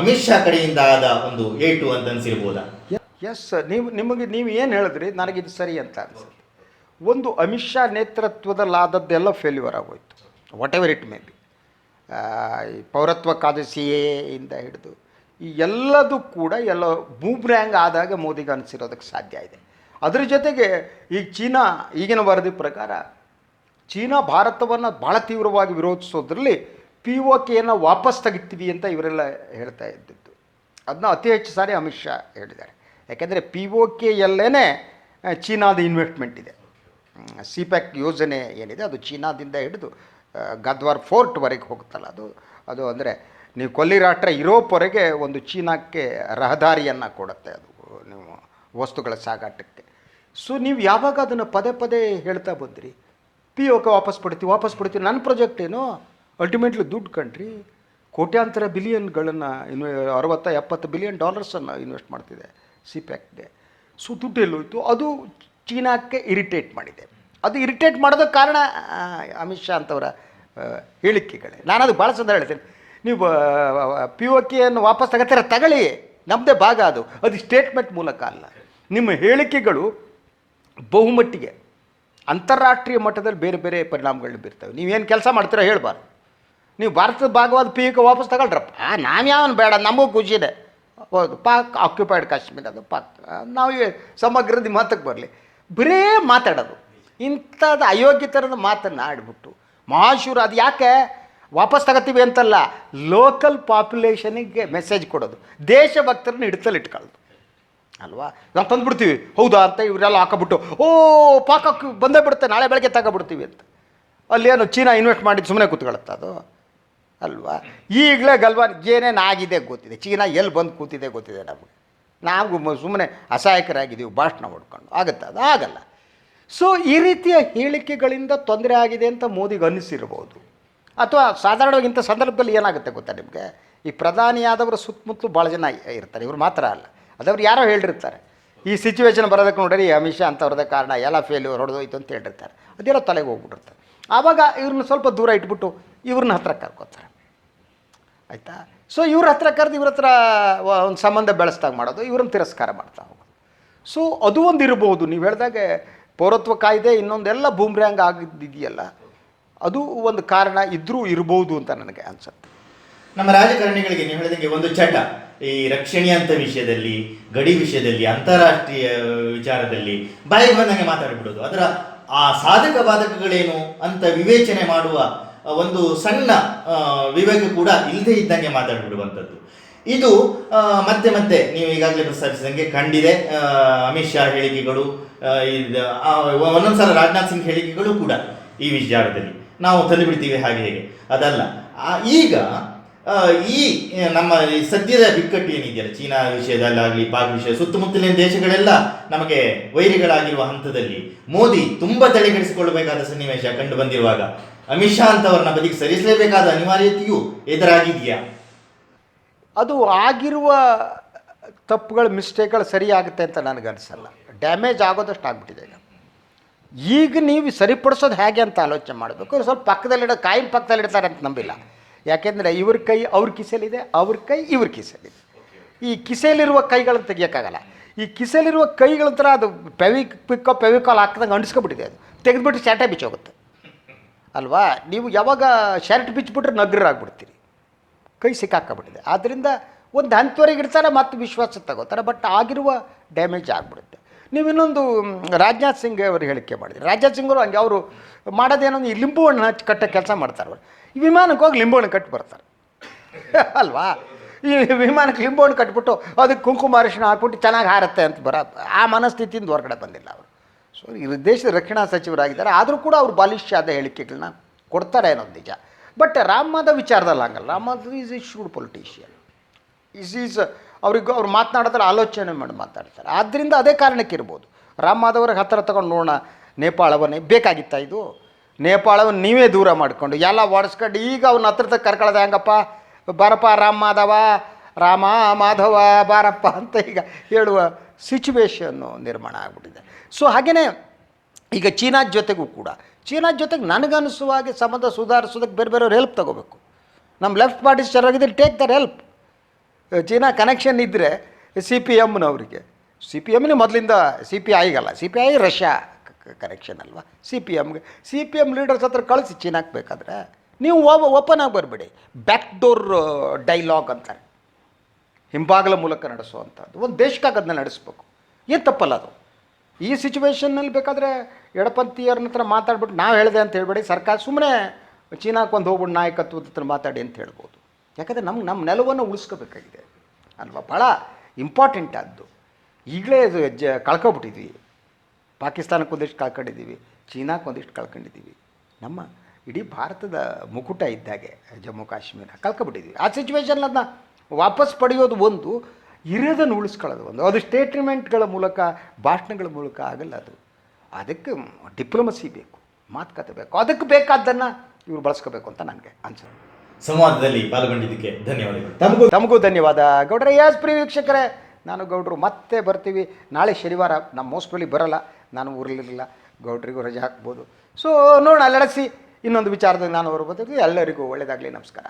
ಅಮಿತ್ ಶಾ ಕಡೆಯಿಂದ ಆದ ಒಂದು ಏಟು ಅಂತ ಅನ್ಸಿರ್ಬೋದಾ? ಎಸ್ ನೀವು, ನಿಮಗೆ ನೀವು ಏನು ಹೇಳಿದ್ರಿ? ನನಗಿದು ಸರಿ ಅಂತ ಒಂದು ಅಮಿತ್ ಶಾ ನೇತೃತ್ವದಲ್ಲಾದದ್ದೆಲ್ಲ ಫೇಲ್ಯೂರ್ ಆಗೋಯ್ತು. Whatever it may be ಈ ಪೌರತ್ವ ಕಾದ ಸಿ ಹಿಡಿದು, ಈ ಎಲ್ಲದೂ ಕೂಡ ಎಲ್ಲ ಬೂಬ್ರ್ಯಾಂಗ್ ಆದಾಗ ಮೋದಿಗೆ ಅನಿಸಿರೋದಕ್ಕೆ ಸಾಧ್ಯ ಇದೆ. ಅದ್ರ ಜೊತೆಗೆ ಈ ಚೀನಾ, ಈಗಿನ ವರದಿ ಪ್ರಕಾರ ಚೀನಾ ಭಾರತವನ್ನು ಭಾಳ ತೀವ್ರವಾಗಿ ವಿರೋಧಿಸೋದ್ರಲ್ಲಿ ಪಿ ಒ ಕೆಯನ್ನು ವಾಪಸ್ ತೆಗಿತೀವಿ ಅಂತ ಇವರೆಲ್ಲ ಹೇಳ್ತಾ ಇದ್ದಿದ್ದು. ಅದನ್ನ ಅತಿ ಹೆಚ್ಚು ಸಾರಿ ಅಮಿತ್ ಶಾ ಹೇಳಿದ್ದಾರೆ. ಯಾಕೆಂದರೆ ಪಿ ಒ ಕೆಯಲ್ಲೇ ಚೀನಾದ ಇನ್ವೆಸ್ಟ್ಮೆಂಟ್ ಇದೆ. ಸಿ ಪ್ಯಾಕ್ ಯೋಜನೆ ಏನಿದೆ, ಅದು ಚೀನಾದಿಂದ ಹಿಡಿದು ಗದ್ವಾರ್ ಫೋರ್ಟ್ವರೆಗೆ ಹೋಗುತ್ತಲ್ಲ, ಅದು ಅದು ಅಂದರೆ ನೀವು ಕೊಲ್ಲಿ ರಾಷ್ಟ್ರ ಯುರೋಪ್ವರೆಗೆ ಒಂದು ಚೀನಾಕ್ಕೆ ರಹದಾರಿಯನ್ನು ಕೊಡುತ್ತೆ ಅದು, ನೀವು ವಸ್ತುಗಳ ಸಾಗಾಟಕ್ಕೆ. ಸೊ ನೀವು ಯಾವಾಗ ಅದನ್ನು ಪದೇ ಪದೇ ಹೇಳ್ತಾ ಬಂದ್ರಿ? ಪಿ ಓಕೆ ವಾಪಸ್ ಪಡ್ತೀವಿ ವಾಪಸ್ ಪಡ್ತೀವಿ, ನನ್ನ ಪ್ರಾಜೆಕ್ಟ್ ಏನು? ಅಲ್ಟಿಮೇಟ್ಲಿ ದುಡ್ಡು ಕಂಡ್ರಿ. ಕೋಟ್ಯಾಂತರ ಬಿಲಿಯನ್ಗಳನ್ನು ಇನ್ವೆ, ಅರವತ್ತ ಎಪ್ಪತ್ತು ಬಿಲಿಯನ್ ಡಾಲರ್ಸನ್ನು ಇನ್ವೆಸ್ಟ್ ಮಾಡ್ತಿದೆ. ಸಿ ಡೇ ಸೊ ದುಡ್ಡು ಎಲ್ಲೋಯ್ತು ಅದು ಚೀನಾಕ್ಕೆ ಇರಿಟೇಟ್ ಮಾಡಿದೆ. ಅದು ಇರಿಟೇಟ್ ಮಾಡೋದಕ್ಕೆ ಕಾರಣ ಅಮಿತ್ ಶಾ ಅಂತವರ ಹೇಳಿಕೆಗಳೇ. ನಾನು ಅದು ಭಾಳ ಸಂದ ಹೇಳ್ತೇನೆ. ನೀವು ಪಿ ಓ ಕೆಯನ್ನು ವಾಪಸ್ ತಗೋತೀರ, ತಗೊಳ್ಳಿ. ನಮ್ಮದೇ ಭಾಗ ಅದು. ಅದು ಸ್ಟೇಟ್ಮೆಂಟ್ ಮೂಲಕ ಅಲ್ಲ. ನಿಮ್ಮ ಹೇಳಿಕೆಗಳು ಬಹುಮಟ್ಟಿಗೆ ಅಂತಾರಾಷ್ಟ್ರೀಯ ಮಟ್ಟದಲ್ಲಿ ಬೇರೆ ಬೇರೆ ಪರಿಣಾಮಗಳನ್ನ ಬೀರ್ತವೆ. ನೀವೇನು ಕೆಲಸ ಮಾಡ್ತೀರಾ ಹೇಳ್ಬಾರ್ದು. ನೀವು ಭಾರತದ ಭಾಗವಾದ ಪಿ ಕೆ ವಾಪಸ್ ತಗೊಳ್ರಪ್ಪ. ನಾವು ನಾವ್ಯಾವನು ಬೇಡ, ನಮಗೂ ಖುಷಿದೆ ಹೌದು ಪಾಕ್ ಆಕ್ಯುಪೈಡ್ ಕಾಶ್ಮೀರ ಅದು ಪಾಕ್ ನಾವು ಸಮಗ್ರದ ಮಾತಕ್ಕೆ ಬರಲಿ. ಬರೇ ಮಾತಾಡೋದು. ಇಂಥದ್ದು ಅಯೋಗ್ಯತರದ ಮಾತನ್ನು ಆಡ್ಬಿಟ್ಟು. ಮಹಾಶೂರ ಅದು ಯಾಕೆ? ವಾಪಸ್ ತಗೋತೀವಿ ಅಂತಲ್ಲ ಲೋಕಲ್ ಪಾಪ್ಯುಲೇಷನಿಗೆ ಮೆಸೇಜ್ ಕೊಡೋದು. ದೇಶಭಕ್ತರನ್ನ ಹಿಡಿತಲ್ಲಿ ಇಟ್ಕೊಳ್ಳೋದು ಅಲ್ವಾ? ನಾವು ತಂದುಬಿಡ್ತೀವಿ. ಹೌದಾ ಅಂತ ಇವರೆಲ್ಲ ಹಾಕೊಬಿಟ್ಟು, ಓ, ಪಾಕಕ್ಕೆ ಬಂದೇ ಬಿಡುತ್ತೆ, ನಾಳೆ ಬೆಳಗ್ಗೆ ತಗೊಬಿಡ್ತೀವಿ ಅಂತ. ಅಲ್ಲೇನು ಚೀನಾ ಇನ್ವೆಸ್ಟ್ ಮಾಡಿದ್ದು ಸುಮ್ಮನೆ ಕೂತ್ಕೊಳ್ಳುತ್ತೆ ಅದು? ಅಲ್ವಾ? ಈಗಲೇ ಗಲ್ವಾನ್ ಏನೇನು ಆಗಿದೆ ಗೊತ್ತಿದೆ. ಚೀನಾ ಎಲ್ಲಿ ಬಂದು ಕೂತಿದೆ ಗೊತ್ತಿದೆ ನಮಗೆ. ನಾವು ಸುಮ್ಮನೆ ಅಸಹಾಯಕರಾಗಿದ್ದೀವಿ, ಭಾಷಣ ಹೊಡ್ಕೊಂಡು. ಆಗುತ್ತೆ ಅದು? ಆಗಲ್ಲ. ಸೊ ಈ ರೀತಿಯ ಹೇಳಿಕೆಗಳಿಂದ ತೊಂದರೆ ಆಗಿದೆ ಅಂತ ಮೋದಿಗೆ ಅನ್ನಿಸಿರ್ಬೋದು ಅಥವಾ ಸಾಧಾರಣವಾಗಿ ಇಂಥ ಸಂದರ್ಭದಲ್ಲಿ ಏನಾಗುತ್ತೆ ಗೊತ್ತಾ ನಿಮಗೆ? ಈ ಪ್ರಧಾನಿಯಾದವರ ಸುತ್ತಮುತ್ತಲು ಭಾಳ ಜನ ಇರ್ತಾರೆ. ಇವರು ಮಾತ್ರ ಅಲ್ಲ. ಅದವ್ರು ಯಾರೋ ಹೇಳಿರ್ತಾರೆ. ಈ ಸಿಚುವೇಶನ್ ಬರೋದಕ್ಕೆ ನೋಡ್ರಿ, ಅಮಿತ್ ಶಾ ಅಂತವ್ರದೇ ಕಾರಣ ಎಲ್ಲ ಫೇಲ್ಯೂರ್ ಹೊಡೆದೋಯ್ತು ಅಂತ ಹೇಳಿರ್ತಾರೆ. ಅದೆಲ್ಲ ತಲೆಗೆ ಹೋಗ್ಬಿಟ್ಟಿರ್ತಾರೆ ಆವಾಗ ಇವ್ರನ್ನ ಸ್ವಲ್ಪ ದೂರ ಇಟ್ಬಿಟ್ಟು ಇವ್ರನ್ನ ಹತ್ರ ಕರ್ಕೋತಾರೆ. ಆಯಿತಾ? ಸೊ ಇವ್ರ ಹತ್ರ ಕರೆದು ಇವ್ರ ಹತ್ರ ಒಂದು ಸಂಬಂಧ ಬೆಳೆಸ್ದಾಗ ಮಾಡೋದು ಇವ್ರನ್ನ ತಿರಸ್ಕಾರ ಮಾಡ್ತಾ ಹೋಗೋದು. ಸೊ ಅದು ಒಂದು ಇರ್ಬೋದು ನೀವು ಹೇಳಿದಾಗೆ ಪೌರತ್ವ ಕಾಯ್ದೆ ಇನ್ನೊಂದೆಲ್ಲ ಬೂಮ್ರ್ಯಾಂಗ್ ಆಗಿದ್ದಿದೆಯಲ್ಲ, ಅದು ಒಂದು ಕಾರಣ ಇದ್ರೂ ಇರಬಹುದು ಅಂತ ನನಗೆ ಅನ್ಸುತ್ತೆ. ನಮ್ಮ ರಾಜಕಾರಣಿಗಳಿಗೆ ನೀವು ಹೇಳಿದಂಗೆ ಒಂದು ಚಟ. ಈ ರಕ್ಷಣೀಯಂತ ವಿಷಯದಲ್ಲಿ, ಗಡಿ ವಿಷಯದಲ್ಲಿ, ಅಂತಾರಾಷ್ಟ್ರೀಯ ವಿಚಾರದಲ್ಲಿ ಬಾಯಿಗೆ ಬಂದಂಗೆ ಮಾತಾಡ್ಬಿಡೋದು. ಅದರ ಆ ಸಾಧಕ ಬಾಧಕಗಳೇನು ಅಂತ ವಿವೇಚನೆ ಮಾಡುವ ಒಂದು ಸಣ್ಣ ವಿವೇಕ ಕೂಡ ಇಲ್ಲದೆ ಇದ್ದಂಗೆ ಮಾತಾಡಿಬಿಡುವಂಥದ್ದು. ಇದು ಮತ್ತೆ ಮತ್ತೆ ನೀವು ಈಗಾಗಲೇ ಪ್ರಸ್ತಾಪಿಸಿದಂಗೆ ಕಂಡಿದೆ ಅಮಿತ್ ಶಾ ಹೇಳಿಕೆಗಳು ಇದು, ರಾಜನಾಥ್ ಸಿಂಗ್ ಹೇಳಿಕೆಗಳು ಕೂಡ ಈ ವಿಚಾರದಲ್ಲಿ. ನಾವು ತಂದು ಬಿಡ್ತೀವಿ ಹಾಗೆ ಹೇಗೆ. ಅದಲ್ಲ ಈಗ ಈ ನಮ್ಮ ಸದ್ಯದ ಬಿಕ್ಕಟ್ಟು ಏನಿದೆಯಲ್ಲ ಚೀನಾ ವಿಷಯದಲ್ಲಾಗಲಿ ಪಾಕ್ ವಿಷಯ ಸುತ್ತಮುತ್ತಲಿನ ದೇಶಗಳೆಲ್ಲ ನಮಗೆ ವೈರಿಗಳಾಗಿರುವ ಹಂತದಲ್ಲಿ ಮೋದಿ ತುಂಬ ತಡೆಗಡಿಸಿಕೊಳ್ಳಬೇಕಾದ ಸನ್ನಿವೇಶ ಕಂಡು ಬಂದಿರುವಾಗ ಅಮಿತ್ ಶಾ ಅಂತವ್ರನ್ನ ಬದಿಗೆ ಸರಿಸಲೇಬೇಕಾದ ಅನಿವಾರ್ಯತೆಯು ಎದುರಾಗಿದೆಯಾ? ಅದು ಆಗಿರುವ ತಪ್ಪುಗಳು, ಮಿಸ್ಟೇಕ್ಗಳು ಸರಿಯಾಗುತ್ತೆ ಅಂತ ಅನಿಸಲ್ಲ ಡ್ಯಾಮೇಜ್ ಆಗೋದಷ್ಟು ಆಗ್ಬಿಟ್ಟಿದೆ ಈಗ. ಈಗ ನೀವು ಸರಿಪಡಿಸೋದು ಹೇಗೆ ಅಂತ ಆಲೋಚನೆ ಮಾಡಬೇಕು. ಸ್ವಲ್ಪ ಪಕ್ಕದಲ್ಲಿಡೋ, ಕಾಯಿನ ಪಕ್ಕದಲ್ಲಿಡ್ತಾರೆ ಅಂತ ನಂಬಿಲ್ಲ. ಯಾಕೆಂದರೆ ಇವ್ರ ಕೈ ಅವ್ರ ಕಿಸೆಲಿದೆ, ಅವ್ರ ಕೈ ಇವ್ರ ಕಿಸೆಲಿದೆ. ಈ ಕಿಸೆಯಲ್ಲಿರುವ ಕೈಗಳನ್ನು ತೆಗಿಯೋಕ್ಕಾಗಲ್ಲ. ಈ ಕಿಸೆಯಲ್ಲಿರುವ ಕೈಗಳ ಥರ ಅದು ಪೆವಿಕ್, ಪಿಕ್ಕೋ, ಪೆವಿಕಾಲ್ ಹಾಕಿದಂಗೆ ಅಂಟಿಸ್ಕೊಬಿಟ್ಟಿದೆ ಅದು. ತೆಗೆದುಬಿಟ್ಟು ಚಾಟೆ ಬಿಚ್ಚೋಗುತ್ತೆ. ಅಲ್ವಾ? ನೀವು ಯಾವಾಗ ಶರ್ಟ್ ಬಿಚ್ಚಿಬಿಟ್ರೆ ನಗ್ರಾಗ್ಬಿಡ್ತೀರಿ ಕೈ ಸಿಕ್ಕಾಕಬಿಟ್ಟಿದೆ. ಆದ್ದರಿಂದ ಒಂದು ಹಂತವರೆಗೆ ಇಡ್ತಾರೆ, ಮತ್ತು ವಿಶ್ವಾಸ ತಗೋತಾರೆ, ಬಟ್ ಆಗಿರುವ ಡ್ಯಾಮೇಜ್ ಆಗಿಬಿಡುತ್ತೆ. ನೀವು ಇನ್ನೊಂದು ರಾಜನಾಥ್ ಸಿಂಗ್ ಅವರು ಹೇಳಿಕೆ ಮಾಡಿದ್ರು. ರಾಜನಾಥ್ ಸಿಂಗ್ ಅವರು ಹಂಗೆ ಅವರು ಮಾಡೋದೇನೋ, ಈ ಲಿಂಬು ಹಣ್ಣು ಹಚ್ಚಿ ಕಟ್ಟೋ ಕೆಲಸ ಮಾಡ್ತಾರೆ. ಈ ವಿಮಾನಕ್ಕೆ ಹೋಗಿ ಲಿಂಬು ಹಣ್ಣು ಕಟ್ಟಿ ಬರ್ತಾರೆ. [laughs] ಅಲ್ವಾ? ಈ ವಿಮಾನಕ್ಕೆ ಲಿಂಬು ಹಣ್ಣು ಕಟ್ಬಿಟ್ಟು ಅದಕ್ಕೆ ಕುಂಕುಮ ಅರಿಶಿಣ ಹಾಕ್ಬಿಟ್ಟು ಚೆನ್ನಾಗಿ ಹಾರತ್ತೆ ಅಂತ ಬರ ಆ ಮನಸ್ಥಿತಿಯಿಂದ ಹೊರಗಡೆ ಬಂದಿಲ್ಲ ಅವರು. ಸೊ ದೇಶದ ರಕ್ಷಣಾ ಸಚಿವರಾಗಿದ್ದಾರೆ. ಆದರೂ ಕೂಡ ಅವರು ಬಾಲಿಷ್ಯಾದ ಹೇಳಿಕೆಗಳನ್ನ ಕೊಡ್ತಾರೆ ಅನ್ನೋದು ನಿಜ. ಬಟ್ ರಾಮ್ ಮಾಧವ್ ವಿಚಾರದಲ್ಲಿ ಹಂಗಲ್ಲ. Ram Madhav is should politician is is ಅವ್ರಿಗೆ ಅವ್ರು ಮಾತನಾಡಿದ್ರೆ ಆಲೋಚನೆ ಮಾಡಿ ಮಾತಾಡ್ತಾರೆ. ಆದ್ದರಿಂದ ಅದೇ ಕಾರಣಕ್ಕೆ ಇರ್ಬೋದು. ರಾಮ್ ಮಾಧವ್ರಿಗೆ ಹತ್ತಿರ ತಗೊಂಡು ನೋಡೋಣ, ನೇಪಾಳವನ್ನೇ ಬೇಕಾಗಿತ್ತಾ ಇದು? ನೇಪಾಳವನ್ನು ನೀವೇ ದೂರ ಮಾಡಿಕೊಂಡು, ಎಲ್ಲ ಓಡಿಸ್ಕೊಂಡು ಈಗ ಅವ್ನ ಹತ್ರ ತಗ ಕರ್ಕೊಳ್ಳೋದು ಹೆಂಗಪ್ಪ? ಬಾರಪ್ಪ ರಾಮ್ ಮಾಧವ, ರಾಮ ಮಾಧವ, ಬಾರಪ್ಪ ಅಂತ ಈಗ ಹೇಳುವ ಸಿಚುವೇಶನ್ನು ನಿರ್ಮಾಣ ಆಗಿಬಿಟ್ಟಿದೆ. ಸೊ ಹಾಗೆಯೇ ಈಗ ಚೀನಾ ಜೊತೆಗೂ ಕೂಡ, ಚೀನಾ ಜೊತೆಗೆ ನನಗನ್ನಿಸುವ ಹಾಗೆ ಸಂಬಂಧ ಸುಧಾರಿಸೋದಕ್ಕೆ ಬೇರೆ ಬೇರೆಯವ್ರು ಹೆಲ್ಪ್ ತಗೋಬೇಕು. ನಮ್ಮ ಲೆಫ್ಟ್ ಪಾರ್ಟೀಸ್ ಚೆನ್ನಾಗಿದ್ದರೆ take their help China connection ಇದ್ದರೆ ಸಿ ಪಿ ಎಮ್ನವರಿಗೆ ಸಿ ಪಿ ಎಮ್ನೇ ಮೊದಲಿಂದ C P ಐಗಲ್ಲ C P I Russia connection ಅಲ್ವಾ? ಸಿ ಪಿ ಎಮ್ಗೆ ಸಿ ಪಿ ಎಂ ಲೀಡರ್ಸ್ ಹತ್ರ ಕಳಿಸಿ ಚೀನಾಕ್ಕೆ ಬೇಕಾದ್ರೆ, ನೀವು ಓಪನ್ ಆಗಿ ಬರಬೇಡಿ. ಬ್ಯಾಕ್ ಡೋರ್ ಡೈಲಾಗ್ ಅಂತಾರೆ. ಹಿಂಬಾಗಲ ಮೂಲಕ ನಡೆಸುವಂಥದ್ದು. ಒಂದು ದೇಶಕ್ಕಾಗಿ ಅದನ್ನ ನಡೆಸ್ಬೇಕು. ಏನು ತಪ್ಪಲ್ಲ ಅದು. ಈ ಸಿಚುವೇಶನ್ನಲ್ಲಿ ಬೇಕಾದರೆ ಎಡಪಂಥೀಯರ ಹತ್ರ ಮಾತಾಡ್ಬಿಟ್ಟು ನಾವು ಹೇಳಿದೆ ಅಂತ ಹೇಳ್ಬೇಡಿ. ಸರ್ಕಾರ ಸುಮ್ಮನೆ ಚೀನಾಕ್ಕೆ ಒಂದು ಹೋಗ್ಬಿಟ್ಟು ನಾಯಕತ್ವದ ಹತ್ರ ಮಾತಾಡಿ ಅಂತ ಹೇಳ್ಬೋದು. ಯಾಕಂದರೆ ನಮ್ಗೆ ನಮ್ಮ ನೆಲವನ್ನು ಉಳಿಸ್ಕೋಬೇಕಾಗಿದೆ. ಅಲ್ವಾ? ಭಾಳ ಇಂಪಾರ್ಟೆಂಟ್ ಅದು ಈಗಲೇ ಇದು ಹೆಜ್ಜೆ ಕಳ್ಕೊಬಿಟ್ಟಿದ್ವಿ. ಪಾಕಿಸ್ತಾನಕ್ಕೆ ಒಂದಿಷ್ಟು ಕಳ್ಕೊಂಡಿದ್ದೀವಿ ಚೀನಾಕ್ಕೆ ಒಂದಿಷ್ಟು ಕಳ್ಕೊಂಡಿದ್ದೀವಿ. ನಮ್ಮ ಇಡೀ ಭಾರತದ ಮುಕುಟ ಇದ್ದಾಗೆ ಜಮ್ಮು ಕಾಶ್ಮೀರ. ಕಳ್ಕೊಬಿಟ್ಟಿದ್ವಿ. ಆ ಸಿಚುವೇಶನ್ ಅದನ್ನ ವಾಪಸ್ ಪಡೆಯೋದು ಒಂದು ಇರೋದನ್ನು ಉಳಿಸ್ಕೊಳ್ಳೋದು ಒಂದು. ಅದು ಸ್ಟೇಟ್ಮೆಂಟ್ಗಳ ಮೂಲಕ ಭಾಷಣಗಳ ಮೂಲಕ ಆಗಲ್ಲ ಅದು. ಅದಕ್ಕೆ ಡಿಪ್ಲೊಮಸಿ ಬೇಕು ಮಾತುಕತೆ ಬೇಕು. ಅದಕ್ಕೆ ಬೇಕಾದ್ದನ್ನು ಇವ್ರು ಬಳಸ್ಕೋಬೇಕು ಅಂತ ನನಗೆ ಅನ್ಸುತ್ತೆ. ಸಂವಾದದಲ್ಲಿ ಪಾಲ್ಗೊಂಡಿದ್ದಕ್ಕೆ ಧನ್ಯವಾದಗಳು. ತಮಗೂ ತಮಗೂ ಧನ್ಯವಾದ. ಗೌಡ್ರೆ ಯಾಸ್ ಪ್ರಿಯ ವೀಕ್ಷಕರೇ ನಾನು ಗೌಡ್ರು ಮತ್ತೆ ಬರ್ತೀವಿ. ನಾಳೆ ಶನಿವಾರ ನಮ್ಮ ಮೋಸ್ಟ್ಲಿ ಬರಲ್ಲ ನಾನು ಊರಲ್ಲಿರಲಿಲ್ಲ. ಗೌಡ್ರಿಗೂ ರಜೆ ಹಾಕ್ಬೋದು. ಸೊ ನೋಡೋಣ ಲಡಸಿ ಇನ್ನೊಂದು ವಿಚಾರದಲ್ಲಿ ನಾನು ಹೊರಬೋದು ಎಲ್ಲರಿಗೂ ಒಳ್ಳೆಯದಾಗಲಿ ನಮಸ್ಕಾರ.